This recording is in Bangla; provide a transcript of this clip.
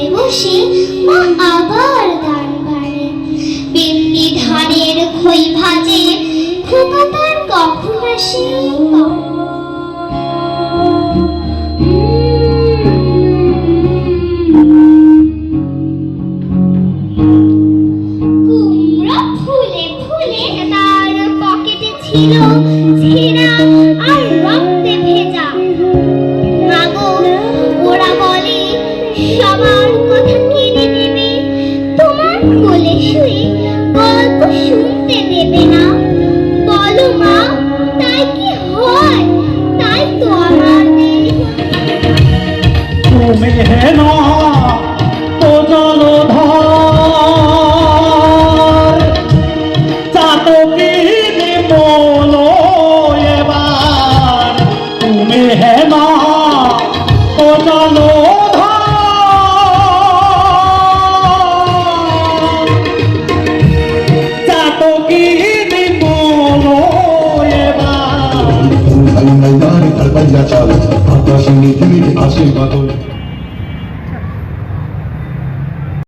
তলায় বসে মা আবার গান গাড়ে তেমনি ধানের খই ভাজে, খোকা তার কখন আসে? ছিল ছেঁড়া কোলে শুয়ে গল্প শুনতে দেবে না। বলো মা, তাই কি হয়? তাই তো আমাদের তুমি হে না তো জলধর। চাতকি নিমল এবার, তুমি হে এবার আকাশে নিধি আসে